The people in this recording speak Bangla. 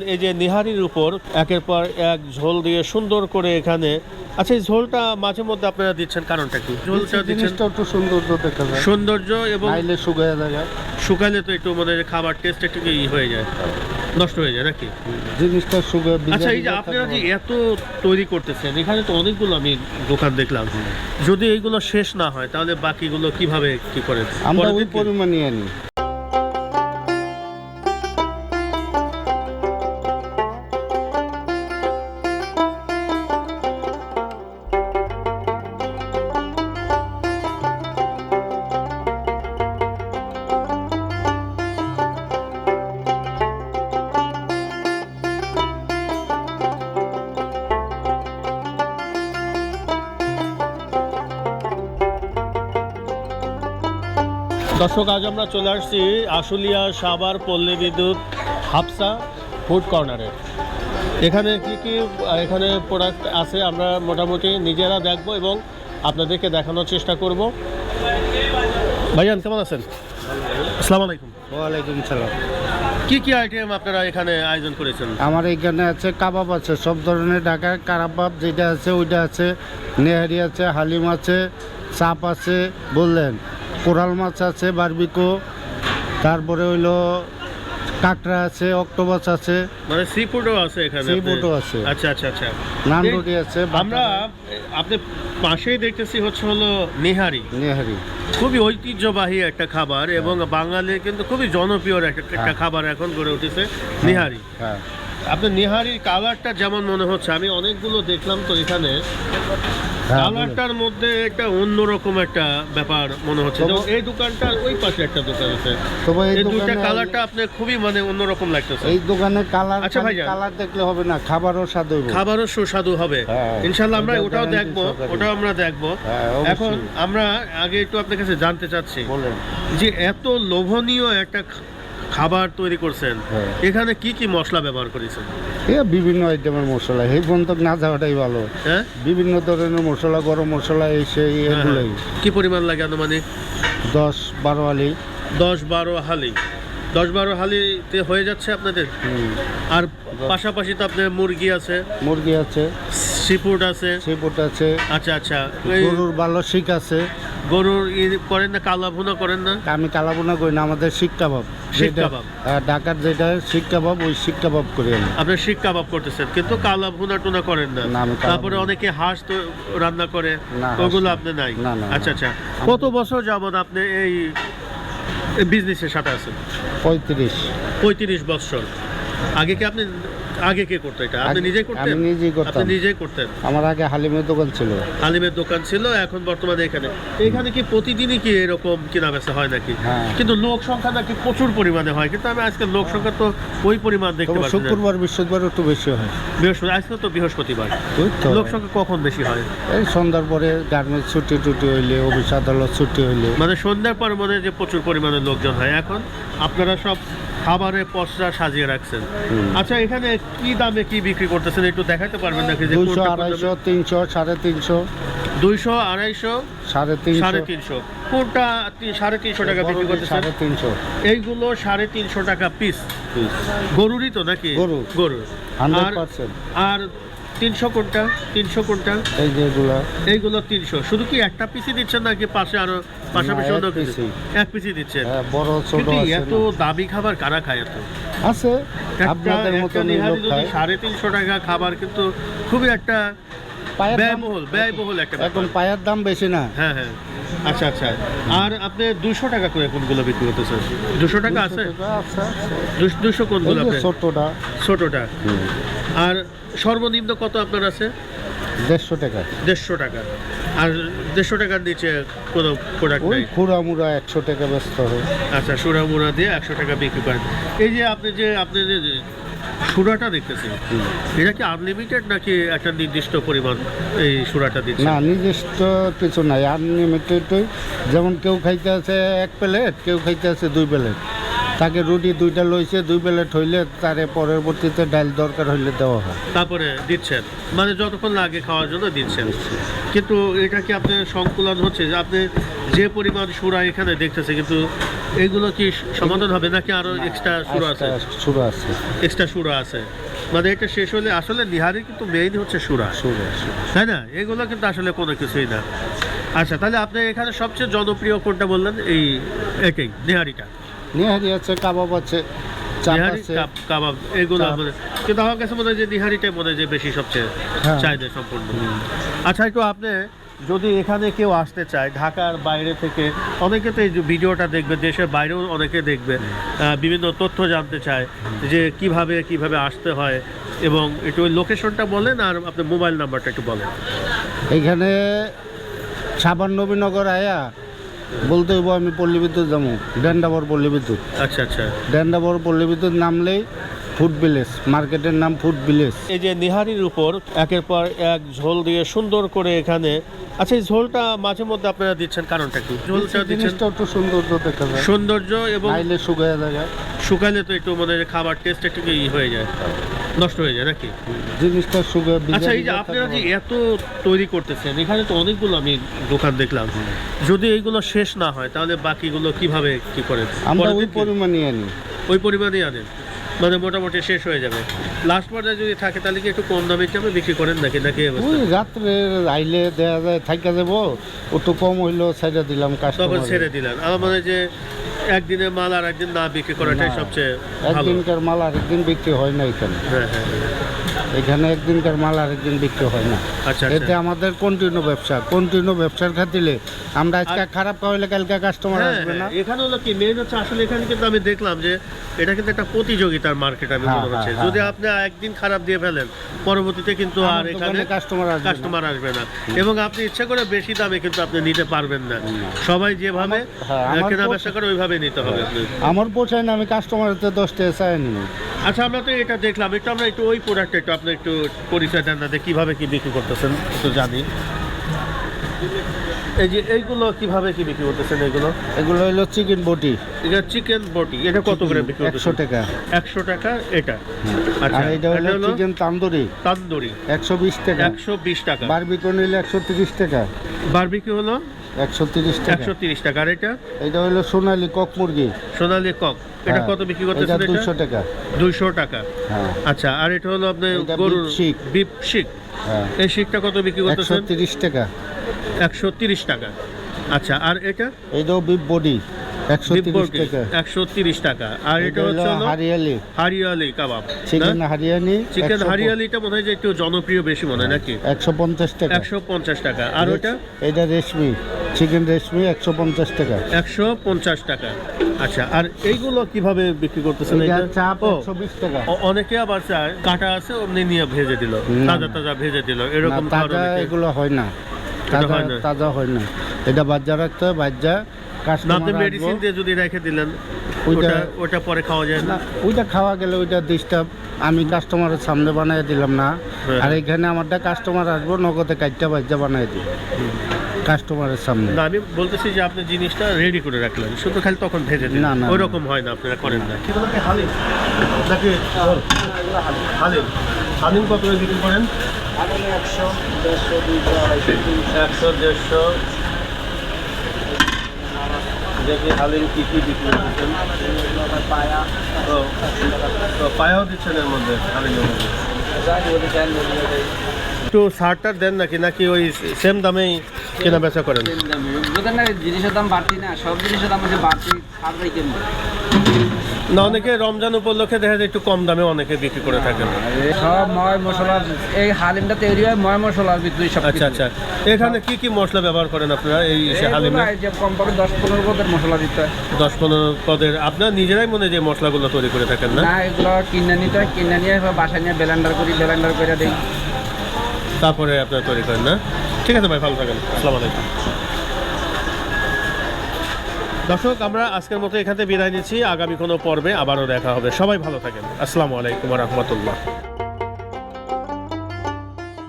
এই যে নিহারির উপর একের পর এক ঝোল দিয়ে সুন্দর করে এখানে আচ্ছা এই ঝোলটা মাঝে মধ্যে আপনারা দিচ্ছেন কারণটা কি? ঝোলটা দিচ্ছেন? জিনিসটা একটু সৌন্দর্য দেখা যায়। সৌন্দর্য এবং নাইলে শুকায় যায়। শুকালে তো একটু মানে খাবার টেস্ট একটু ই হয়ে যায়। নষ্ট হয়ে যায় নাকি? জিনিসটা শুকায় আচ্ছা এই যে আপনারা যে এত তৈরি করতেছেন এখানে তো অনেকগুলো আমি দোকান দেখলাম। যদি এইগুলো শেষ না হয় তাহলে বাকিগুলো কীভাবে কি করেন? আমরা ওই পরিমাণে আনি। দর্শক আজ আমরা চলে আসছি আশুলিয়া সাভার পল্লী বিদ্যুৎ হাফসা ফুড কর্নারে। এখানে কি কি এখানে প্রোডাক্ট আছে আমরা মোটামুটি নিজেরা দেখব এবং আপনাদেরকে দেখানোর চেষ্টা করব। ভাইজান কেমন আছেন? আসসালামু আলাইকুম। ওয়ালাইকুম সালাম। কি কি আইটেম আপনারা এখানে আয়োজন করেছেন? আমার এখানে আছে কাবাব আছে সব ধরনের ঢাকা কাবাব যেটা আছে ওইটা আছে নেহারি আছে হালিম আছে চাপ আছে বললেন কোরাল মাছ আছে বারবিকো তারপরে হইল কাঁকড়া আছে অক্টোপাস আছে। মানে সি ফুডও আছে এখানে Sea আপনার? food ও আছে। আচ্ছা আচ্ছা আচ্ছা। নান রুটি আছে আমরা আপনি পাশেই দেখতেছি হচ্ছে হলো নেহারি। নেহারি। খুবই ঐতিহ্যবাহী একটা খাবার এবং বাঙালির কিন্তু খুবই জনপ্রিয় একটা একটা হ্যাঁ। খাবার এখন গড়ে উঠেছে নিহারি। হ্যাঁ। আপনার নিহারির কালারটা যেমন মনে হচ্ছে আমি অনেকগুলো দেখলাম তো এখানে। হ্যাঁ, কালারটার মধ্যে একটা অন্যরকম একটা ব্যাপার মনে হচ্ছে। যেমন এই দোকানটার ওই পাশে একটা দোকান আছে। এই এই দুইটা কালারটা আপনার খুবই মানে অন্যরকম লাগতেছে। এই দোকানে কালার আচ্ছা ভাইজান। কালার দেখলে হবে না খাবারও স্বাদ খাবারও সুস্বাদু হবে। হ্যাঁ, ইনশাল্লাহ আমরা ওটাও দেখব ওটাও আমরা দেখব। হ্যাঁ, এখন আমরা আগে একটু আপনার কাছে জানতে চাচ্ছি বলেন। যে এত লোভনীয় একটা খাবার তৈরি করছেন। হ্যাঁ। এখানে কি কি মশলা ব্যবহার করেছেন? এ বিভিন্ন আইটেমের মশলা এই পর্যন্ত না যাওয়াটাই ভালো। হ্যাঁ? বিভিন্ন ধরনের মশলা গরম মশলা এই সেই এগুলোই। কি পরিমাণ লাগে আনুমানিক? দশ বারো আলি দশ বারো হালি। দশ বারো হালিতে হয়ে যাচ্ছে আপনাদের। আর পাশাপাশি তো আপনার মুরগি আছে। মুরগি আছে। সিফুড আছে। সিপুট আছে। আচ্ছা আচ্ছা। গরুর শিক আছে। গরুর ই করেন না কালা ভুনা করেন না? আমি কালাবোনা করি না আমাদের শিক কাবাব শিক কাবাব। ঢাকার যেটা শিক কাবাব ওই শিক কাবাব করি আমি। আপনার শিক কাবাব করতেছেন কিন্তু কালা ভুনা টুনা করেন না। তারপরে অনেকে হাঁস তো রান্না করে ওগুলো আপনি নাই? আচ্ছা আচ্ছা। কত বছর যাবত আপনি এই বিজনেসের সাথে আছেন? পঁয়ত্রিশ। পঁয়ত্রিশ বছর। আগে কি আপনি আগে কে করতো এটা? আপনি নিজেই করতেন? আমি নিজেই করতাম। আপনি নিজেই করতেন? আমার আগে হালিমের দোকান ছিল। আলিমের দোকান ছিল এখন বর্তমানে এখানে। এখানে কি প্রতিদিনই কি এরকম কেনা বেচা হয় নাকি? হ্যাঁ। কিন্তু লোক সংখ্যা নাকি প্রচুর পরিমাণে হয় কিন্তু আমি আজকে লোক সংখ্যা তো ওই পরিমাণ দেখতে পাচ্ছি। শুক্রবার বৃহস্পতিবার একটু বেশি হয়। বৃহস্পতি আজকে তো বৃহস্পতিবার। লোক সংখ্যা কখন বেশি হয়? এই সন্ধ্যার পরে গার্মেন্টস ছুটি টুটি হইলে অফিস আদালত ছুটি হইলে। মানে সন্ধ্যার পর মনে যে প্রচুর পরিমাণে লোকজন হয়। এখন আপনারা সব খাবারের পসরা সাজিয়ে রাখছেন। আচ্ছা এখানে কি দামে কি বিক্রি করতেছেন? একটু দেখাতে পারবেন নাকি যে দুইশো আড়াইশো তিনশো সাড়ে তিনশো। দুইশো আড়াইশো সাড়ে তিন সাড়ে তিনশো। কোনটা সাড়ে তিনশো টাকা বিক্রি করছে সাড়ে তিনশো। এইগুলো সাড়ে তিনশো টাকা পিস গরুরই তো নাকি? গরু। গরু আর আর তিনশো কোনটা? তিনশো কোনটা? এই যে এইগুলো তিনশো। শুধু কি একটা পিসি দিচ্ছেন নাকি পাশে আরও পাশাপাশি অন্য পিসই। এক পিসি দিচ্ছেন? হ্যাঁ, বড় ছোট এত। দামি খাবার কারা খায় এত? আছে আপনাদের নিহারি লোক খায়। সাড়ে তিনশো টাকা খাবার কিন্তু খুবই একটা ব্যয়বহুল ব্যয়বহুল একটা এখন পায়ের দাম বেশি না। হ্যাঁ হ্যাঁ। আচ্ছা আচ্ছা। আর আপনি দুশো টাকা করে কোনগুলো বিক্রি টাকা আছে? দুশো টাকা আছে। দুশো কোনগুলো ছোটটা। ছোটটা। আর সর্বনিম্ন কত আপনার আছে? দেড়শো টাকা। দেড়শো টাকা। আর দেড়শো টাকার নিচে কোনো প্রোডাক্ট ওই নেই? মুড়া একশো টাকা ব্যস্ত হয়। আচ্ছা সুরা মুড়া দিয়ে একশো টাকা বিক্রি করেন। এই যে আপনি যে আপনি যে সুরাটা দেখতেছেন এটা কি আনলিমিটেড নাকি একটা নির্দিষ্ট পরিমাণ এই সুরাটা দিচ্ছে না নির্দিষ্ট কিছু নাই। আনলিমিটেড যেমন কেউ খাইতে আছে এক প্লেট কেউ খাইতে আছে দুই প্লেট। তাকে রুটি দুইটা লইছে দুই প্লেট হইলে তারে পরবর্তীতে ডাল দরকার হইলে দেওয়া হয়। তারপরে দিচ্ছেন। মানে যতক্ষণ লাগে খাওয়ার জন্য দিচ্ছেন। কিন্তু এটা কি আপনার সংকুলন হচ্ছে যে আপনি যে পরিমাণ সুরা এখানে দেখতেছে কিন্তু এগুলো কি সমাধান হবে নাকি আরও এক্সট্রা সুরা আছে? শুরু আছে। এক্সট্রা সুরা আছে। মানে এটা শেষ হলে আসলে নিহারি কিন্তু মেইন হচ্ছে সুরা। আছে তাই না? এগুলো কিন্তু আসলে কোনো কিছুই না। আচ্ছা তাহলে আপনি এখানে সবচেয়ে জনপ্রিয় কোনটা বললেন? এই এটাই নিহারিটা। নিহারি আছে কাবাব আছে কাবাব এগুলো চাপ। আমাদের। কিন্তু আমার কাছে মনে হয় যে নিহারিটাই মনে হয় যে বেশি সবচেয়ে হ্যাঁ। চাহিদা সম্পূর্ণ আচ্ছা একটু আপনি যদি এখানে কেউ আসতে চায় ঢাকার বাইরে থেকে অনেকে তো এই ভিডিওটা দেখবে দেশের বাইরেও অনেকে দেখবে বিভিন্ন তথ্য জানতে চায় যে কীভাবে কীভাবে আসতে হয় এবং একটু ওই লোকেশনটা বলেন আর আপনার মোবাইল নাম্বারটা একটু বলেন। এইখানে সাবান নবীনগর আয়া বলতে হইব আমি পল্লী বিদ্যুৎ যাব। ডেন্ডাবর পল্লী বিদ্যুৎ। আচ্ছা আচ্ছা। ডেন্ডাবর পল্লী বিদ্যুৎ নামলেই ফুড ভিলেজ মার্কেটের নাম ফুড ভিলেজ। এই যে নিহারির উপর একের পর এক ঝোল দিয়ে সুন্দর করে এখানে আচ্ছা এই ঝোলটা মাঝে মধ্যে আপনারা দিচ্ছেন কারণটা কি? ঝোলটা দিচ্ছেন জিনিসটা একটু সৌন্দর্য দেখা যায়। সৌন্দর্য এবং শুকায় জায়গায় শুকালে তো একটু মানে খাবার টেস্ট একটু হয়ে যায়। নষ্ট হয়ে যায় নাকি? জিনিসটা শুকায় আচ্ছা এই যে আপনারা যে এত তৈরি করতেছেন এখানে তো অনেকগুলো আমি দোকান দেখলাম। যদি এইগুলো শেষ না হয় তাহলে বাকিগুলো কীভাবে কি করেন? আমরা ওই পরিমাণই আনি। ওই পরিমাণেই আনেন। মানে মোটামুটি শেষ হয়ে যাবে। লাস্ট পর্যায়ে যদি থাকে তাহলে কি একটু কম দামে কি বিক্রি করেন নাকি? নাকি ওই রাত্রে আইলে দেয়া যায় থাকা যাব। একটু কম হইলেও সাইডা দিলাম কাস্টমার ছেড়ে দিলেন। আমার মনে যে একদিনের মাল আর একদিন না বিক্রি করাটাই। সবচেয়ে ভালো একদিনকার মাল আর একদিন বিক্রি হয় না এখানে হ্যাঁ হ্যাঁ এখানে একদিনকার মাল আরেকদিন বিক্রি হয় না। আচ্ছা এতে আচ্ছা আমাদের কন্টিনিউ ব্যবসা। কন্টিনিউ ব্যবসার খাতিলে আমরা আজকে খারাপ খাওয়াইলে কালকে কাস্টমার হ্যাঁ, আসবে না। হ্যাঁ, এখানে হলো কি মেন হচ্ছে আসলে এখানে কিন্তু আমি দেখলাম যে এটা কিন্তু একটা প্রতিযোগিতার মার্কেট আমি মনে হচ্ছে হ্যাঁ, যদি আপনি একদিন খারাপ দিয়ে ফেলেন পরবর্তীতে কিন্তু আর এখানে কাস্টমার আসবে কাস্টমার আসবে না। এবং আপনি ইচ্ছা করে বেশি দামে কিন্তু আপনি নিতে পারবেন না। সবাই যেভাবে কেনা বেচা করে ওইভাবে নিতে হবে। আপনি আমার পোষায় না আমি কাস্টমারের দশ টাকা চাই নি আচ্ছা আমরা তো এটা দেখলাম। একটু আমরা একটু ওই প্রোডাক্ট একটু আপনি একটু পরিচয় দেন না কীভাবে কী বিক্রি করতেছেন একটু জানি। এই যে এইগুলো কীভাবে কি বিক্রি করতেছেন এগুলো? এগুলো হলো চিকেন বটি। এটা চিকেন বটি। এটা কত করে বিক্রি একশো টাকা। একশো টাকা এটা। আচ্ছা আর এটা হলো চিকেন তান্দুরি। তান্দুরি। একশো বিশ টাকা। একশো বিশ টাকা। বারবিকো নিলে একশো তিরিশ টাকা। বারবিকি হলো একশো তিরিশ টাকা। একশো তিরিশ টাকা। আর এটা? এটা হলো সোনালি কক মুরগি। সোনালি কক। এটা হ্যাঁ, কত বিক্রি করতেছেন এটা টাকা। দুইশো টাকা। হ্যাঁ। আচ্ছা আর এটা হলো আপনার এটা গরুর শিক। বিপ শিক হ্যাঁ। এই শিকটা কত বিক্রি করতেছেন? তিরিশ টাকা। একশো তিরিশ টাকা। আচ্ছা আর এটা? এইটাও বিপ বডি। একশো তিরিশ টাকা। একশো তিরিশ টাকা। আর এটা এটা হচ্ছে হলো হলো hariyali. Hariyali kebab chicken hariyali chicken হারিয়ালিটা মনে হয় যে একটু জনপ্রিয় বেশি মনে হয় নাকি? একশো পঞ্চাশ টাকা। একশো পঞ্চাশ টাকা। আর ওটা? এটা রেশমি চিকেন রেশমি একশো পঞ্চাশ টাকা। একশো পঞ্চাশ টাকা। আচ্ছা আর এইগুলো কীভাবে বিক্রি করতেছেন চাপ টাকা। অনেকে আবার চায় কাটা আছে অমনি নিয়ে ভেজে দিল তাজা তাজা ভেজে দিল এরকম তাজা এগুলো হয় না। তাজা হয় না? এটা বাজ্জা রাখতে হয় আপনি মেডিসিন দিয়ে যদি রেখে দিলেন ওইটা- ওটা পরে খাওয়া যায় না। ওইটা খাওয়া গেলে ওইটা ডিস্টার্ব আমি কাস্টমারের সামনে বানাই দিলাম না। হ্যাঁ। আর এখানে আমারটা কাস্টমার আসব নগদে কাজটা বাজ্জা বানাই দিই। কাস্টমারের সামনে। না আমি বলতেছি যে আপনি জিনিসটা রেডি করে রাখলেন। শুধু খালি তখন ভেজে দিন। না, না, ওই রকম হয় না আপনারা করেন না। হালিম। নাকি হালিম। হালিম কত করে বিক্রি করেন? একশো দেড়শো। দেখি হালিম কি কি বিক্রি করছেন ও, তো পায়াও দিচ্ছেন এর মধ্যে হালিমের মধ্যে। একটু সারটার দেন নাকি? নাকি ওই সেম দামেই কেনা বেচা করেন? না জিনিসের দাম বাড়তি না সব জিনিসের দাম হচ্ছে বাড়তি ছাড় কেন না অনেকে রমজান উপলক্ষে দেখা যায় একটু কম দামে অনেকে বিক্রি করে থাকেন। সব ময় মশলা এই হালিমটা তৈরি হয় ময় মশলার ভিতরে সব আচ্ছা আচ্ছা। এখানে কি কি মশলা ব্যবহার করেন আপনারা এই হালিমে? যে কমপক্ষে দশ পনেরো পদের মশলা দিতে হয়। দশ পনেরো পদের। আপনারা নিজেরাই মনে যে মশলাগুলো তৈরি করে থাকেন না? না এগুলো কিনে নিতে হয় কিনে নিয়ে বাসায় নিয়ে ব্লেন্ডার করি ব্লেন্ডার করে দিই। তারপরে আপনারা তৈরি করেন না? ঠিক আছে ভাই, ভালো থাকেন। আসসালামু আলাইকুম। দর্শক, আমরা আজকের মতো এখানে বিদায় নিচ্ছি। আগামী কোনো পর্বে আবারও দেখা হবে। সবাই ভালো থাকেন। আসসালামু আলাইকুম রহমতুল্লাহ।